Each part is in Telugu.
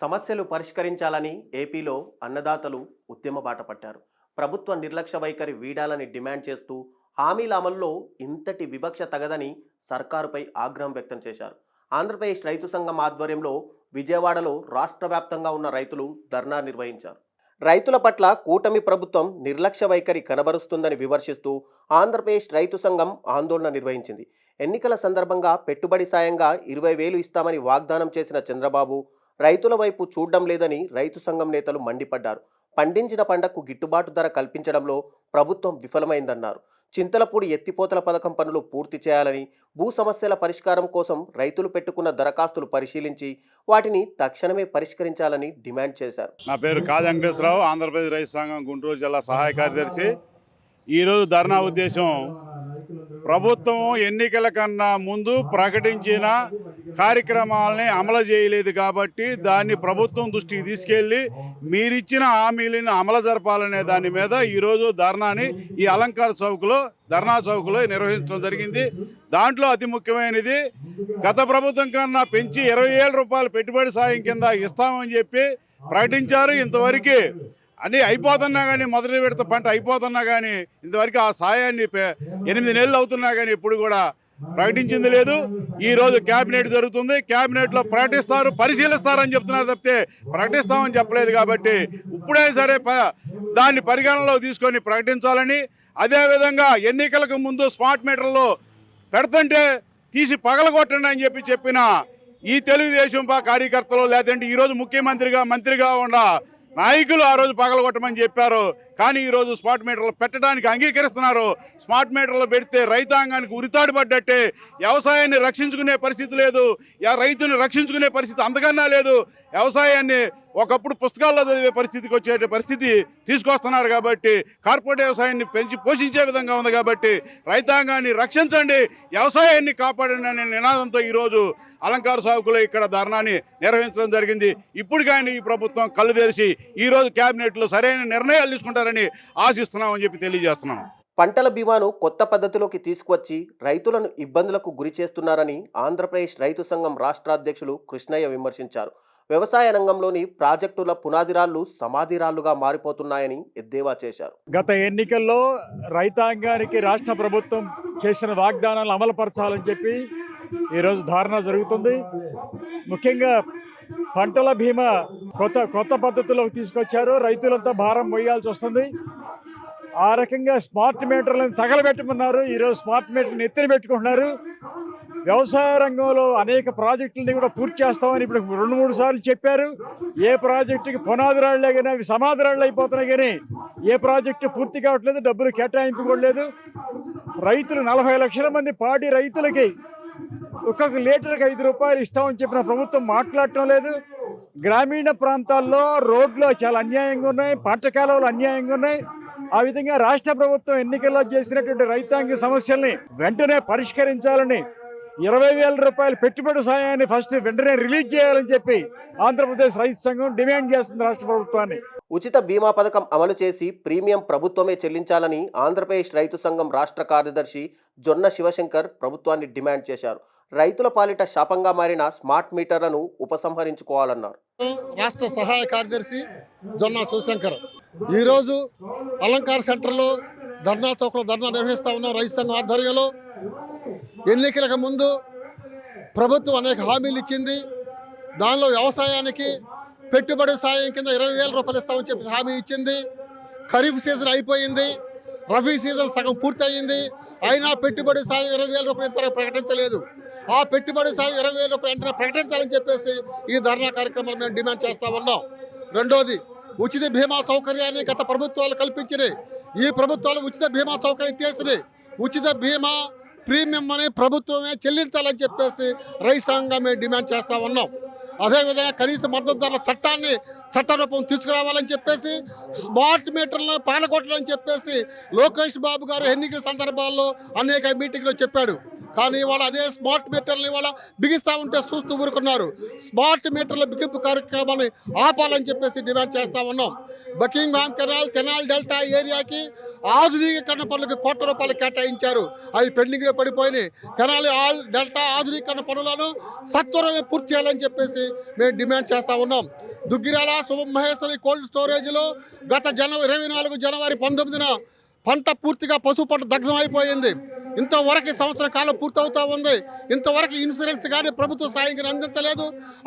సమస్యలు పరిష్కరించాలని ఏపీలో అన్నదాతలు ఉద్యమ బాట పట్టారు. ప్రభుత్వ నిర్లక్ష్య వైఖరి వీడాలని డిమాండ్ చేస్తూ హామీల అమల్లో ఇంతటి వివక్ష తగదని సర్కారుపై ఆగ్రహం వ్యక్తం చేశారు. ఆంధ్రప్రదేశ్ రైతు సంఘం ఆధ్వర్యంలో విజయవాడలో రాష్ట్ర వ్యాప్తంగా ఉన్న రైతులు ధర్నా నిర్వహించారు. రైతుల పట్ల కూటమి ప్రభుత్వం నిర్లక్ష్య వైఖరి కనబరుస్తుందని విమర్శిస్తూ ఆంధ్రప్రదేశ్ రైతు సంఘం ఆందోళన నిర్వహించింది. ఎన్నికల సందర్భంగా పెట్టుబడి సాయంగా ఇరవై వేలు ఇస్తామని వాగ్దానం చేసిన చంద్రబాబు రైతుల వైపు చూడడం లేదని రైతు సంఘం నేతలు మండిపడ్డారు. పండించిన పంటకు గిట్టుబాటు ధర కల్పించడంలో ప్రభుత్వం విఫలమైందన్నారు. చింతలపూడి ఎత్తిపోతల పథకం పనులు పూర్తి చేయాలని భూ సమస్యల పరిష్కారం కోసం రైతులు పెట్టుకున్న దరఖాస్తులు పరిశీలించి వాటిని తక్షణమే పరిష్కరించాలని డిమాండ్ చేశారు. నా పేరు కాది వెంకటేశ్వరరావు ఆంధ్రప్రదేశ్ రైతు సంఘం గుంటూరు జిల్లా సహాయ కార్యదర్శి. ఈరోజు ధర్నా ఉద్దేశం ప్రభుత్వం ఎన్నికల కన్నా ముందు ప్రకటించిన కార్యక్రమాలని అమలు చేయలేదు కాబట్టి దాన్ని ప్రభుత్వం దృష్టికి తీసుకెళ్ళి మీరిచ్చిన హామీలను అమలు జరపాలనే దాని మీద ఈరోజు ధర్నాని ఈ అలంకార చౌక్లో ధర్నా చౌక్లో నిర్వహించడం జరిగింది. దాంట్లో అతి ముఖ్యమైనది గత ప్రభుత్వం కన్నా పెంచి ఇరవై రూపాయలు పెట్టుబడి సాయం కింద ఇస్తామని చెప్పి ప్రకటించారు. ఇంతవరకు అన్నీ అయిపోతున్నా కానీ మొదటి విడత పంట అయిపోతున్నా కానీ ఇంతవరకు ఆ సాయాన్ని ఎనిమిది నెలలు అవుతున్నా కానీ ఇప్పుడు కూడా ప్రకటించింది లేదు. ఈ రోజు కేబినెట్ జరుగుతుంది. కేబినెట్లో ప్రకటిస్తారు పరిశీలిస్తారని చెప్తున్నారు తప్పితే ప్రకటిస్తామని చెప్పలేదు కాబట్టి ఇప్పుడే సరే ప- దాన్ని పరిగణనలో తీసుకొని ప్రకటించాలని అదేవిధంగా ఎన్నికలకు ముందు స్మార్ట్ మీటర్లు పెడుతుంటే తీసి పగలగొట్టండి అని చెప్పి చెప్పిన ఈ తెలుగుదేశం కార్యకర్తలు లేదంటే ఈరోజు ముఖ్యమంత్రిగా మంత్రిగా ఉన్న నాయకులు ఆ రోజు పగలగొట్టమని చెప్పారు. కానీ ఈరోజు స్మార్ట్ మీటర్లు పెట్టడానికి అంగీకరిస్తున్నారు. స్మార్ట్ మీటర్లు పెడితే రైతాంగానికి ఉరితాడు పడ్డట్టే వ్యవసాయాన్ని రక్షించుకునే పరిస్థితి లేదు. రైతుని రక్షించుకునే పరిస్థితి అంతకన్నా లేదు. వ్యవసాయాన్ని ఒకప్పుడు పుస్తకాల్లో చదివే పరిస్థితికి వచ్చే పరిస్థితి తీసుకొస్తున్నారు కాబట్టి కార్పొరేట్ వ్యవసాయాన్ని పెంచి పోషించే విధంగా ఉంది కాబట్టి రైతాంగాన్ని రక్షించండి వ్యవసాయాన్ని కాపాడండి అనే నినాదంతో ఈరోజు అలంకార సాగుకులు ఇక్కడ ధర్నాన్ని నిర్వహించడం జరిగింది. ఇప్పుడు కానీ ఈ ప్రభుత్వం కళ్ళు తెరిచి ఈరోజు క్యాబినెట్లో సరైన నిర్ణయాలు తీసుకుంటారని ఆశిస్తున్నామని చెప్పి తెలియజేస్తున్నాం. పంటల బీమాను కొత్త పద్ధతిలోకి తీసుకువచ్చి రైతులను ఇబ్బందులకు గురి చేస్తున్నారని ఆంధ్రప్రదేశ్ రైతు సంఘం రాష్ట్ర అధ్యక్షులు కృష్ణయ్య విమర్శించారు. వ్యవసాయ రంగంలోని ప్రాజెక్టుల పునాదిరాళ్ళు సమాధిరాళ్ళుగా మారిపోతున్నాయని ఎద్దేవా చేశారు. గత ఎన్నికల్లో రైతాంగానికి రాష్ట్ర ప్రభుత్వం చేసిన వాగ్దానాలు అమలుపరచాలని చెప్పి ఈరోజు ధారణ జరుగుతుంది. ముఖ్యంగా పంటల బీమా కొత్త కొత్త పద్ధతిలోకి తీసుకొచ్చారు. రైతులంతా భారం మొయ్యాల్సి వస్తుంది. ఆ రకంగా స్మార్ట్ మీటర్లను తగలబెట్టుకున్నారు. ఈరోజు స్మార్ట్ మీటర్ని ఎత్తిన పెట్టుకుంటున్నారు. వ్యవసాయ రంగంలో అనేక ప్రాజెక్టులని కూడా పూర్తి చేస్తామని ఇప్పుడు రెండు మూడు సార్లు చెప్పారు. ఏ ప్రాజెక్టుకి పునాది రాళ్ళే కానీ అవి సమాధి రాళ్ళు అయిపోతున్నాయి కానీ ఏ ప్రాజెక్టు పూర్తి కావట్లేదు డబ్బులు కేటాయింపు కూడా లేదు. రైతులు నలభై లక్షల మంది పాడి రైతులకి ఒక్కొక్క లీటర్కి ఐదు రూపాయలు ఇస్తామని చెప్పిన ప్రభుత్వం మాట్లాడటం లేదు. గ్రామీణ ప్రాంతాల్లో రోడ్లు చాలా అన్యాయంగా ఉన్నాయి పంట అన్యాయంగా ఉన్నాయి. ఆ విధంగా రాష్ట్ర ప్రభుత్వం ఎన్నికల్లో చేసినటువంటి రైతాంగ సమస్యల్ని వెంటనే పరిష్కరించాలని ఇరవై వేల రూపాయల పెట్టుబడి సాయాన్ని ఫస్ట్ వెంటనే రిలీజ్ చేయాలని చెప్పి ఆంధ్రప్రదేశ్ రైతు సంఘం డిమాండ్ చేస్తుంది రాష్ట్ర ప్రభుత్వాన్ని. ఉచిత బీమా పథకం అమలు చేసి ప్రీమియం ప్రభుత్వమే చెల్లించాలని ఆంధ్రప్రదేశ్ రైతు సంఘం రాష్ట్ర కార్యదర్శి జొన్న శివశంకర్ ప్రభుత్వాన్ని డిమాండ్ చేశారు. రైతుల పాలిట శాపంగా మారిన స్మార్ట్ మీటర్లను ఉపసంహరించుకోవాలన్నారు. రాష్ట్ర సహాయ కార్యదర్శి జొన్న శివశంకర్ ఈరోజు అలంకార్ సెంటర్లో ధర్నా చౌక్లో ధర్నా నిర్వహిస్తూ ఉన్నాం రైతు సంఘం ఆధ్వర్యంలో ఎన్నికలకు ముందు ప్రభుత్వం అనేక హామీలు ఇచ్చింది. దానిలో వ్యవసాయానికి పెట్టుబడి సాయం కింద ఇరవై వేల రూపాయలు ఇస్తామని చెప్పి హామీ ఇచ్చింది. ఖరీఫ్ సీజన్ అయిపోయింది. రబీ సీజన్ సగం పూర్తయింది. అయినా పెట్టుబడి సాయం ఇరవై వేల రూపాయలు ఇంతవరకు ప్రకటించలేదు. ఆ పెట్టుబడి సాయం ఇరవై వేల రూపాయలు వెంటనే ప్రకటించాలని చెప్పేసి ఈ ధర్నా కార్యక్రమాలు మేము డిమాండ్ చేస్తూ ఉన్నాం. రెండోది ఉచిత బీమా సౌకర్యాన్ని గత ప్రభుత్వాలు కల్పించినాయి. ఈ ప్రభుత్వాలు ఉచిత బీమా సౌకర్యం ఇచ్చేసినాయి ఉచిత బీమా ప్రీమియంని ప్రభుత్వమే చెల్లించాలని చెప్పేసి రైతాంగం మేము డిమాండ్ చేస్తూ ఉన్నాం. అదేవిధంగా కనీస మద్దతు ధరల చట్టాన్ని చట్టరూపం తీసుకురావాలని చెప్పేసి స్మార్ట్ మీటర్లను పాలకొట్టాలని చెప్పేసి లోకేష్ బాబు గారు ఎన్నికల సందర్భాల్లో అనేక మీటింగ్లో చెప్పాడు. కానీ ఇవాళ అదే స్మార్ట్ మీటర్లు ఇవాళ బిగిస్తూ ఉంటే చూస్తూ ఊరుకున్నారు. స్మార్ట్ మీటర్ల బిగింపు కార్యక్రమాన్ని ఆపాలని చెప్పేసి డిమాండ్ చేస్తూ ఉన్నాం. బకింగ్హామ్ కెనాల్ కెనాల్ డెల్టా ఏరియాకి ఆధునీకరణ పనులకు కోట్ల రూపాయలు కేటాయించారు. అవి పెండింగ్లో పడిపోయినాయి. కెనాల్ ఆల్ డెల్టా ఆధునీకరణ పనులను సత్వరమే పూర్తి చేయాలని చెప్పేసి మేము డిమాండ్ చేస్తూ ఉన్నాం. దుగ్గిరాల శుభ మహేశ్వరి కోల్డ్ స్టోరేజ్లో గత జనవరి ఇరవై నాలుగు జనవరి పంతొమ్మిదిన పంట పూర్తిగా పశువు పంట దగ్ధం అయిపోయింది. ఇంతవరకు సంవత్సర కాలం పూర్తవుతూ ఉంది. ఇంతవరకు ఇన్సూరెన్స్ కానీ ప్రభుత్వ సాయం కానీ అందించలేదు.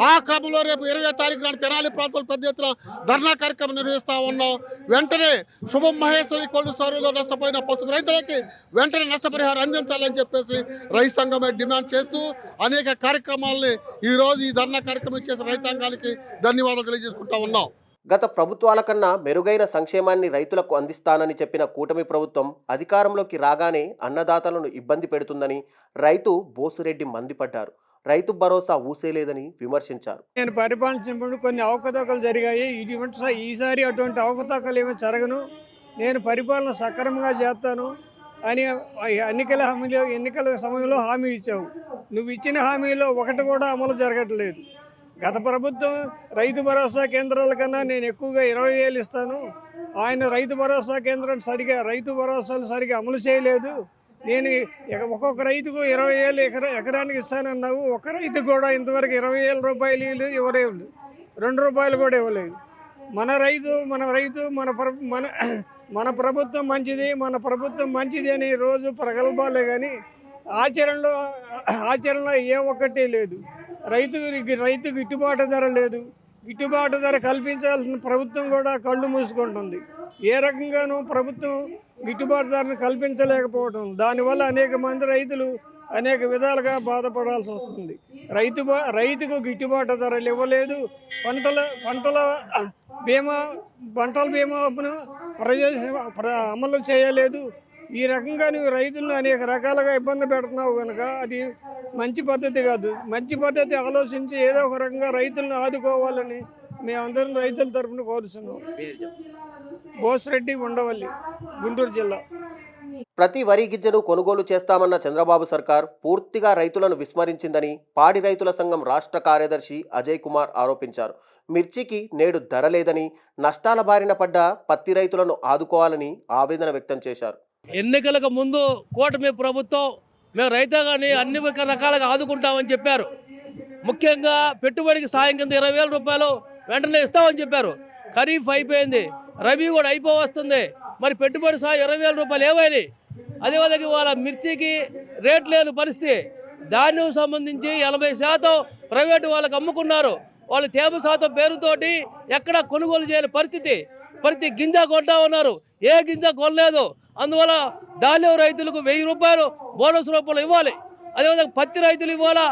ఆ క్రమంలో రేపు ఇరవై తారీఖు నాడు తెనాలి ప్రాంతంలో పెద్ద ఎత్తున ధర్నా కార్యక్రమం నిర్వహిస్తూ ఉన్నాం. వెంటనే శుభం మహేశ్వరి కోల్డ్ స్టోరేజ్లో నష్టపోయిన పశువు రైతులకి వెంటనే నష్టపరిహారం అందించాలని చెప్పేసి రైతు సంఘమే డిమాండ్ చేస్తూ అనేక కార్యక్రమాలని ఈరోజు ఈ ధర్నా కార్యక్రమం చేసిన రైతాంగానికి ధన్యవాదాలు తెలియజేసుకుంటా ఉన్నాం. గత ప్రభుత్వాల కన్నా మెరుగైన సంక్షేమాన్ని రైతులకు అందిస్తానని చెప్పిన కూటమి ప్రభుత్వం అధికారంలోకి రాగానే అన్నదాతలను ఇబ్బంది పెడుతుందని రైతు బోసురెడ్డి మండిపడ్డారు. రైతు భరోసా ఊసేలేదని విమర్శించారు. నేను పరిపాలించినప్పుడు కొన్ని అవకతవకలు జరిగాయి. ఇటువంటి ఈసారి అటువంటి అవకతవకలు ఏమీ జరగను. నేను పరిపాలన సక్రమంగా చేస్తాను అని ఎన్నికల హామీలో ఎన్నికల సమయంలో హామీ ఇచ్చావు. నువ్వు ఇచ్చిన హామీలో ఒకటి కూడా అమలు జరగట్లేదు. గత ప్రభుత్వం రైతు భరోసా కేంద్రాల కన్నా నేను ఎక్కువగా ఇరవై వేలు ఇస్తాను. ఆయన రైతు భరోసా కేంద్రం సరిగా రైతు భరోసాలు సరిగా అమలు చేయలేదు. నేను ఒక్కొక్క రైతుకు ఇరవై వేలు ఎకరా ఎకరానికి ఇస్తానన్నావు. ఒక రైతు కూడా ఇంతవరకు ఇరవై వేల రూపాయలు ఇవ్వలేదు, రెండు రూపాయలు కూడా ఇవ్వలేదు. మన రైతు మన రైతు మన మన మన ప్రభుత్వం మంచిది మన ప్రభుత్వం మంచిది అని రోజు ప్రగల్భాలే కానీ ఆచరణలో ఆచరణలో ఏ ఒక్కటి లేదు. రైతు రైతు గిట్టుబాటు ధర లేదు. గిట్టుబాటు ధర కల్పించాల్సిన ప్రభుత్వం కూడా కళ్ళు మూసుకుంటుంది. ఏ రకంగానూ ప్రభుత్వం గిట్టుబాటు ధరను కల్పించలేకపోవటం దానివల్ల అనేక మంది రైతులు అనేక విధాలుగా బాధపడాల్సి వస్తుంది. రైతు రైతుకు గిట్టుబాటు ధరలు ఇవ్వలేదు పంటల పంటల బీమా పంటల బీమాను ప్రజ అమలు చేయలేదు. ఈ రకంగా నువ్వు రైతులను అనేక రకాలుగా ఇబ్బంది పెడుతున్నావు కనుక అది మంచి పద్ధతి కాదు. మంచి పద్ధతి ఆలోచించి ఏదో ఒక రకంగా రైతులను ఆదుకోవాలని మేమందరం రైతుల తరపున కోరుతున్నాం బోసిరెడ్డి ఉండవల్లి గుంటూరు జిల్లా. ప్రతి వరి గిజ్జను కొనుగోలు చేస్తామన్న చంద్రబాబు సర్కార్ పూర్తిగా రైతులను విస్మరించిందని పాడి రైతుల సంఘం రాష్ట్ర కార్యదర్శి అజయ్ కుమార్ ఆరోపించారు. మిర్చికి నేడు ధర లేదని నష్టాల బారిన పడ్డ పత్తి రైతులను ఆదుకోవాలని ఆవేదన వ్యక్తం చేశారు. ఎన్నికలకు ముందు కూటమి ప్రభుత్వం మేము రైతాంగాన్ని అన్ని రకాలుగా ఆదుకుంటామని చెప్పారు. ముఖ్యంగా పెట్టుబడికి సాయం కింద ఇరవై వేల రూపాయలు వెంటనే ఇస్తామని చెప్పారు. ఖరీఫ్ అయిపోయింది. రబీ కూడా అయిపోవస్తుంది. మరి పెట్టుబడి సాయం ఇరవై వేల రూపాయలు ఏమైనాయి? అదేవిధంగా వాళ్ళ మిర్చికి రేట్ లేని పరిస్థితి. ధాన్యం సంబంధించి ఎనభై శాతం ప్రైవేటు వాళ్ళకి అమ్ముకున్నారు. వాళ్ళు తేమ శాతం పేరుతోటి ఎక్కడ కొనుగోలు చేయని పరిస్థితి. ప్రతి గింజ కొంటా ఉన్నారు. ఏ గింజ కొనలేదు. అందువల్ల ధాన్యం రైతులకు వెయ్యి రూపాయలు బోనస్ రూపంలో ఇవ్వాలి. అదేవిధంగా పత్తి రైతులు ఇవ్వాలా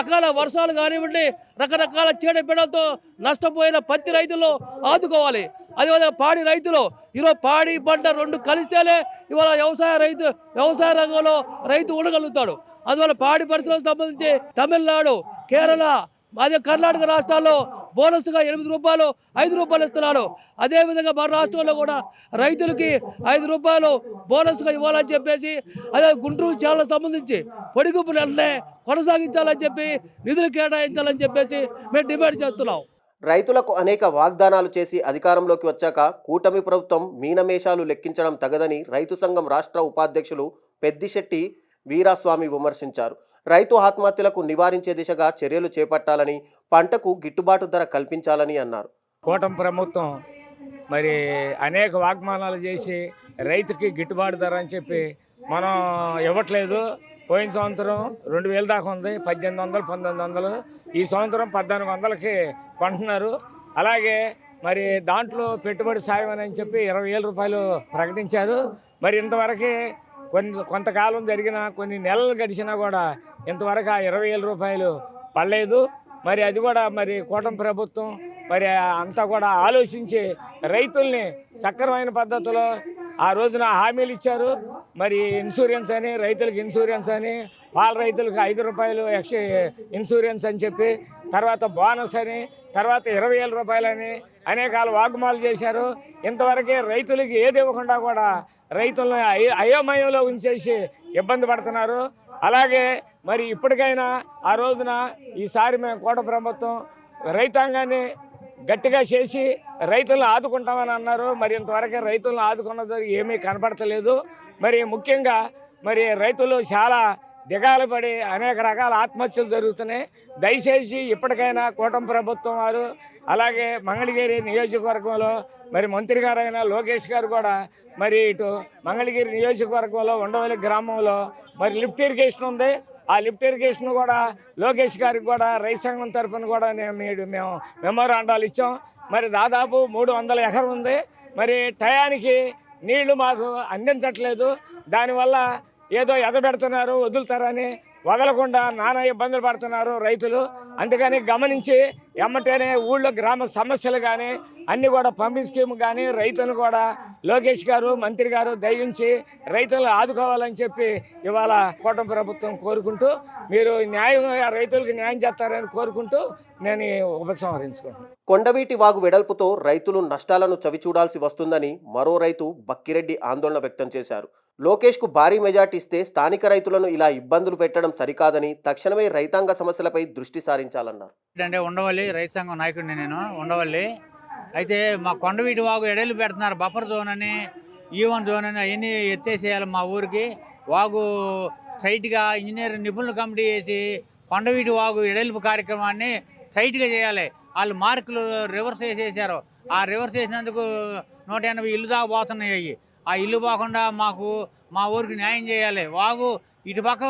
అకాల వర్షాలు కానివ్వండి రకరకాల చీడపీడలతో నష్టపోయిన పత్తి రైతులు ఆదుకోవాలి. అదేవిధంగా పాడి రైతులు ఈరోజు పాడి పంట రెండు కలిస్తేనే ఇవాళ వ్యవసాయ రైతు వ్యవసాయ రంగంలో రైతు ఉండగలుగుతాడు. అందువల్ల పాడి పరిశ్రమకు సంబంధించి తమిళనాడు కేరళ అదే కర్ణాటక రాష్ట్రాల్లో బోనస్గా ఎనిమిది రూపాయలు ఐదు రూపాయలు ఇస్తున్నాడు. అదేవిధంగా మన రాష్ట్రంలో కూడా రైతులకి ఐదు రూపాయలు బోనస్గా ఇవ్వాలని చెప్పేసి అదే గుంటూరు జిల్లాకు సంబంధించి పొడిగుప్పు నెలనే కొనసాగించాలని చెప్పి నిధులు కేటాయించాలని చెప్పేసి మేము డిమాండ్ చేస్తున్నాం. రైతులకు అనేక వాగ్దానాలు చేసి అధికారంలోకి వచ్చాక కూటమి ప్రభుత్వం మీనమేషాలు లెక్కించడం తగదని రైతు సంఘం రాష్ట్ర ఉపాధ్యక్షులు పెద్దిశెట్టి వీరాస్వామి విమర్శించారు. రైతు ఆత్మహత్యలకు నివారించే దిశగా చర్యలు చేపట్టాలని పంటకు గిట్టుబాటు ధర కల్పించాలని అన్నారు. కూటమి ప్రభుత్వం మరి అనేక వాగ్మానాలు చేసి రైతుకి గిట్టుబాటు ధర అని చెప్పి మనం ఇవ్వట్లేదు. పోయిన సంవత్సరం రెండు వేల దాకా ఉంది పద్దెనిమిది వందలు పంతొమ్మిది వందలు. ఈ సంవత్సరం పద్నాలుగు వందలకి కొంటున్నారు. అలాగే మరి దాంట్లో పెట్టుబడి సాయం అని చెప్పి ఇరవై వేల రూపాయలు ప్రకటించారు. మరి ఇంతవరకు కొన్ని కొంతకాలం జరిగిన కొన్ని నెలలు గడిచినా కూడా ఇంతవరకు ఆ ఇరవై వేల రూపాయలు పడలేదు. మరి అది కూడా మరి కూటమి ప్రభుత్వం మరి అంతా కూడా ఆలోచించి రైతుల్ని సక్రమైన పద్ధతిలో ఆ రోజున హామీలు ఇచ్చారు. మరి ఇన్సూరెన్స్ అని రైతులకు ఇన్సూరెన్స్ అని పాల రైతులకు ఐదు రూపాయలు ఎక్స్ ఇన్సూరెన్స్ అని చెప్పి తర్వాత బోనస్ అని తర్వాత ఇరవై వేల రూపాయలని అనేకాల వాగ్మాలు చేశారు. ఇంతవరకే రైతులకి ఏది ఇవ్వకుండా కూడా రైతులను అయోమయంలో ఉంచేసి ఇబ్బంది పడుతున్నారు. అలాగే మరి ఇప్పటికైనా ఆ రోజున ఈసారి మేము కోట ప్రభుత్వం రైతాంగాన్ని గట్టిగా చేసి రైతులను ఆదుకుంటామని అన్నారు. మరి ఇంతవరకు రైతులను ఆదుకున్నది ఏమీ కనపడతలేదు. మరి ముఖ్యంగా మరి రైతులు చాలా దిగాలు పడి అనేక రకాల ఆత్మహత్యలు జరుగుతున్నాయి. దయచేసి ఇప్పటికైనా కూటమి ప్రభుత్వం వారు అలాగే మంగళగిరి నియోజకవర్గంలో మరి మంత్రి గారైన లోకేష్ గారు కూడా మరి ఇటు మంగళగిరి నియోజకవర్గంలో ఉండవల్లి గ్రామంలో మరి లిఫ్ట్ ఇరిగేషన్ ఉంది. ఆ లిఫ్ట్ ఇరిగేషన్ కూడా లోకేష్ గారికి కూడా రైతు సంఘం తరఫున కూడా నేను మేము మెమోరాండాలు ఇచ్చాం. మరి దాదాపు మూడు వందల ఎకరం ఉంది. మరి టయానికి నీళ్ళు మాకు అందించట్లేదు. దానివల్ల ఏదో ఎదబెడుతున్నారు వదులుతారని వదలకుండా నానా ఇబ్బందులు పడుతున్నారు రైతులు. అందుకని గమనించి ఎమ్మటేనే ఊళ్ళో గ్రామ సమస్యలు కానీ అన్నీ కూడా పంపింగ్ స్కీమ్ కానీ రైతులను కూడా లోకేష్ గారు మంత్రి గారు దయించి రైతులను ఆదుకోవాలని చెప్పి ఇవాళ కూటమి ప్రభుత్వం కోరుకుంటూ మీరు న్యాయం రైతులకు న్యాయం చేస్తారని కోరుకుంటూ నేను ఈ ఉపసంహరించుకుంటున్నాను కొండవీటి వాగు వెడల్పుతో రైతులు నష్టాలను చవిచూడాల్సి వస్తుందని మరో రైతు బక్కిరెడ్డి ఆందోళన వ్యక్తం చేశారు. లోకేష్కు భారీ మెజార్టీ ఇస్తే స్థానిక రైతులను ఇలా ఇబ్బందులు పెట్టడం సరికాదని తక్షణమే రైతాంగ సమస్యలపై దృష్టి సారించాలన్నారు. అంటే ఉండవల్లి రైతు సంఘం నాయకుడిని నేను ఉండవల్లి. అయితే మా కొండవీటి వాగు ఎడలు పెడుతున్నారు. బఫర్ జోన్ అని ఈవన్ జోన్ అని అవన్నీ ఎత్తేసేయాలి మా ఊరికి. వాగు స్ట్రైట్గా ఇంజనీర్ నిపుణులు కమిటీ చేసి కొండవీటి వాగు ఎడల్పు కార్యక్రమాన్ని స్ట్రైట్గా చేయాలి. వాళ్ళు మార్కులు రివర్స్ చేసేసారు. ఆ రివర్స్ చేసినందుకు నూట ఎనభై ఇల్లు దాకా పోతున్నాయి ఆ ఇల్లు పోకుండా మాకు మా ఊరికి న్యాయం చేయాలి. వాగు ఇటు పక్క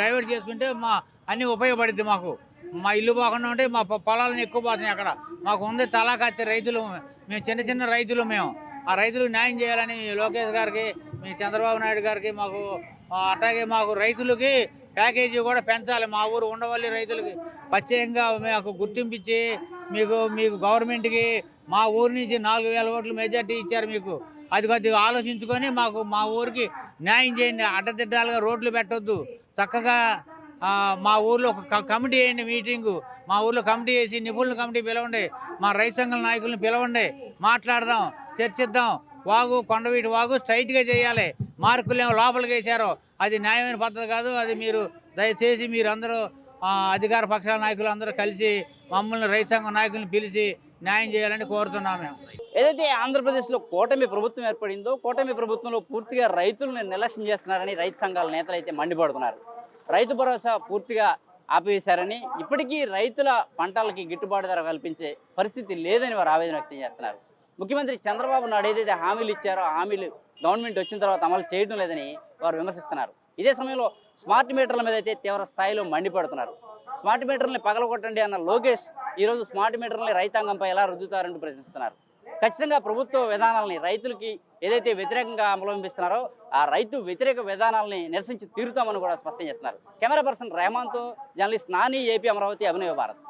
డైవర్ట్ చేసుకుంటే మా అన్నీ ఉపయోగపడుద్ది మాకు. మా ఇల్లు పోకుండా ఉంటే మా పొలాలను ఎక్కువ పోతున్నాయి అక్కడ. మాకు ఉంది తలాకత్తి రైతులు మేము చిన్న చిన్న రైతులు మేము. ఆ రైతులకు న్యాయం చేయాలని లోకేష్ గారికి మీ చంద్రబాబు నాయుడు గారికి మాకు అట్లాగే మాకు రైతులకి ప్యాకేజీ కూడా పెంచాలి. మా ఊరు ఉండవల్లి రైతులకి. ప్రత్యేకంగా మాకు గుర్తింపించి మీకు మీకు గవర్నమెంట్కి మా ఊరి నుంచి నాలుగు వేల ఓట్లు మెజార్టీ ఇచ్చారు మీకు. అది కొద్దిగా ఆలోచించుకొని మాకు మా ఊరికి న్యాయం చేయండి అడ్డదిడ్డాలుగా రోడ్లు పెట్టొద్దు. చక్కగా మా ఊర్లో ఒక క- కమిటీ వేయండి మీటింగు. మా ఊర్లో కమిటీ వేసి నిపుణుల కమిటీ పిలవండి. మా రైతు సంఘాల నాయకులను పిలవండి. మాట్లాడదాం చర్చిద్దాం. వాగు కొండవీటి వాగు స్ట్రైట్గా చేయాలి. మార్కులు ఏమో లోపలికి వేశారో. అది న్యాయమైన పద్ధతి కాదు. అది మీరు దయచేసి మీరు అందరూ అధికార పక్షాల నాయకులు అందరూ కలిసి మమ్మల్ని రైతు సంఘం నాయకులను పిలిచి న్యాయం చేయాలని కోరుతున్నాం మేము. ఏదైతే ఆంధ్రప్రదేశ్లో కూటమి ప్రభుత్వం ఏర్పడిందో కూటమి ప్రభుత్వంలో పూర్తిగా రైతులను నిర్లక్ష్యం చేస్తున్నారని రైతు సంఘాల నేతలు అయితే మండిపడుతున్నారు. రైతు భరోసా పూర్తిగా ఆపివేశారని ఇప్పటికీ రైతుల పంటలకి గిట్టుబాటు ధర కల్పించే పరిస్థితి లేదని వారు ఆవేదన వ్యక్తం చేస్తున్నారు. ముఖ్యమంత్రి చంద్రబాబు నాయుడు ఏదైతే హామీలు ఇచ్చారో హామీలు గవర్నమెంట్ వచ్చిన తర్వాత అమలు చేయడం లేదని వారు విమర్శిస్తున్నారు. ఇదే సమయంలో స్మార్ట్ మీటర్ల మీద అయితే తీవ్ర స్థాయిలో మండిపడుతున్నారు. స్మార్ట్ మీటర్ని పగలగొట్టండి అన్న లోకేష్ ఈరోజు స్మార్ట్ మీటర్ని రైతాంగంపై ఎలా రుద్దుతారంటూ ప్రశ్నిస్తున్నారు. ఖచ్చితంగా ప్రభుత్వ విధానాలని రైతులకి ఏదైతే వ్యతిరేకంగా అవలంబిస్తున్నారో ఆ రైతు వ్యతిరేక విధానాలని నిరసించి తీరుతామని కూడా స్పష్టం చేస్తున్నారు. కెమెరా పర్సన్ రెహమాన్తో జర్నలిస్ట్ నాని ఏపీ అమరావతి అభినవ భారత్.